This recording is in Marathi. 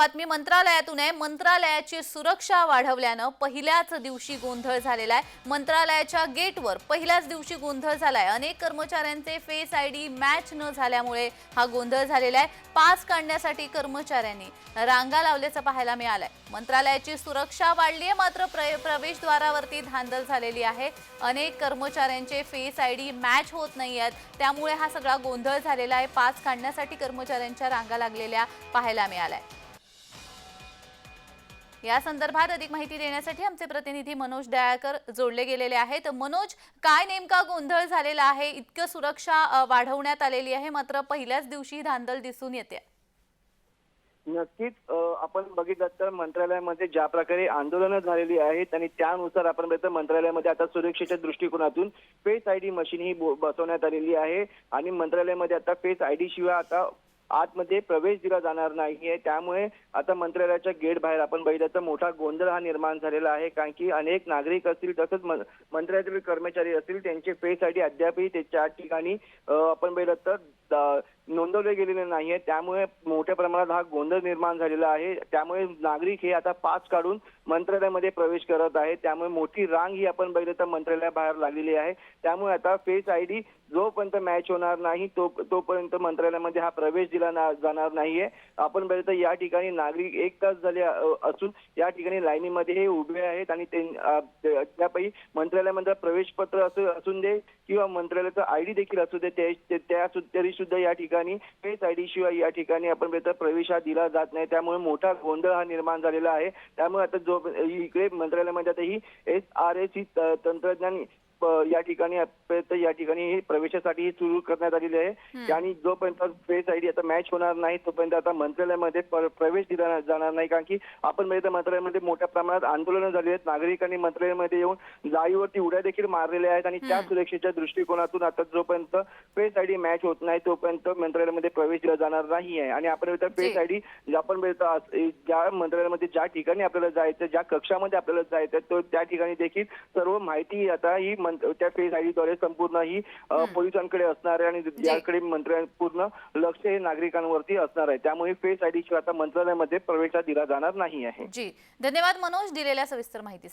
बातमी मंत्रालयातून आहे. मंत्रालयाची सुरक्षा वाढवल्यानं पहिल्याच दिवशी गोंधळ झालेला आहे. मंत्रालयाच्या गेटवर पहिल्याच दिवशी गोंधळ झालाय. अनेक कर्मचाऱ्यांचे फेस आय डी मॅच न झाल्यामुळे हा गोंधळ झालेला आहे. पास काढण्यासाठी कर्मचाऱ्यांनी रांगा लावल्याचं पाहायला मिळालंय. मंत्रालयाची सुरक्षा वाढली आहे. मात्र प्र प्रवेशद्वारावरती धांदल झालेली आहे. अनेक कर्मचाऱ्यांचे फेस आय डी मॅच होत नाही आहेत. त्यामुळे हा सगळा गोंधळ झालेला आहे. पास काढण्यासाठी कर्मचाऱ्यांच्या रांगा लागलेल्या पाहायला मिळालाय. या संदर्भात अधिक माहिती देण्यासाठी आमचे प्रतिनिधी मनोज दयाळकर जोडले गेलेले आहेत. मनोज काय नेमका गोंधळ झालेला आहे? इतकं सुरक्षा वाढवण्यात आलेली आहे. मात्र पहिल्याच दिवशी ही धांदल दिसून येते. नक्कीच आपण बघितलं तर मंत्रालयामध्ये ज्या प्रकारे आंदोलनं झालेली आहेत आणि त्यानुसार आपण बघितलं मंत्रालयामध्ये आता सुरक्षेच्या दृष्टिकोनातून फेस आयडी मशीन ही बसवण्यात आलेली आहे. आणि मंत्रालयामध्ये आता फेस आयडी शिवाय आता आतमध्ये प्रवेश दिला जाणार नाहीये. त्यामुळे आता मंत्रालयाच्या गेट बाहेर आपण बघितलं तर मोठा गोंधळ हा निर्माण झालेला आहे. कारण की अनेक नागरिक असतील तसंच मंत्रालयातील कर्मचारी असतील त्यांचे फेस आयडी अद्यापही त्याच्या ठिकाणी आपण बघितलं तर द- गेलेले नाहीये. त्यामुळे मोठ्या प्रमाणात हा गोंधळ निर्माण झालेला आहे. त्यामुळे नागरिक हे आता पास काढून मंत्रालयामध्ये प्रवेश करत आहेत. त्यामुळे मोठी रांग ही आपण बघितलं तर मंत्रालयाबाहेर लागलेली आहे. त्यामुळे आता फेस आय डी जोपर्यंत मॅच होणार नाही तो तोपर्यंत मंत्रालयामध्ये हा प्रवेश दिला ना- जाणार नाहीये. आपण बघितलं तर या ठिकाणी नागरिक एक तास झाले असून या ठिकाणी लाईनीमध्ये हे उभे आहेत आणि ते त्यापैकी मंत्रालयामध्ये प्रवेश पत्र असू असून दे किंवा मंत्रालयाचं आयडी देखील असू दे त्या तरी सुद्धा या ठिकाणी हेच आयडी शिवाय या ठिकाणी आपण बघितलं प्रवेश हा दिला जात नाही. त्यामुळे मोठा गोंधळ हा निर्माण झालेला आहे. त्यामुळे आता जो इकडे मंत्रालयामध्ये आता ही एस आर एस ही तंत्रज्ञान या ठिकाणी या ठिकाणी ही प्रवेशासाठी ही सुरू करण्यात आलेली आहे. आणि जोपर्यंत फेस आयडी आता मॅच होणार नाही तोपर्यंत आता मंत्रालयामध्ये प्र- प्रवेश दिला जाणार नाही. कारण की आपण बघितलं मंत्रालयामध्ये मोठ्या प्रमाणात आंदोलनं झाली आहेत. नागरिकांनी मंत्रालयामध्ये येऊन जाळीवरती उड्या देखील मारलेल्या आहेत. आणि त्या सुरक्षेच्या दृष्टिकोनातून आता जोपर्यंत फेस आयडी मॅच होत नाही तोपर्यंत मंत्रालयामध्ये प्रवेश दिला जाणार नाही आहे. आणि आपण फेस. आयडी आपण ज्या मंत्रालयामध्ये ज्या ठिकाणी आपल्याला जायचं ज्या कक्षामध्ये आपल्याला जायचं तो त्या ठिकाणी देखील सर्व माहिती आता ही त्या फेस आयडी द्वारे संपूर्ण ही पोलिसांकडे असणार आहे आणि याकडे मंत्र्या पूर्ण लक्ष हे नागरिकांवरती असणार आहे. त्यामुळे फेस आयडी शिवाय आता मंत्रालयामध्ये प्रवेश दिला जाणार नाही आहे. जी. धन्यवाद मनोज दिलेल्या सविस्तर माहितीसाठी.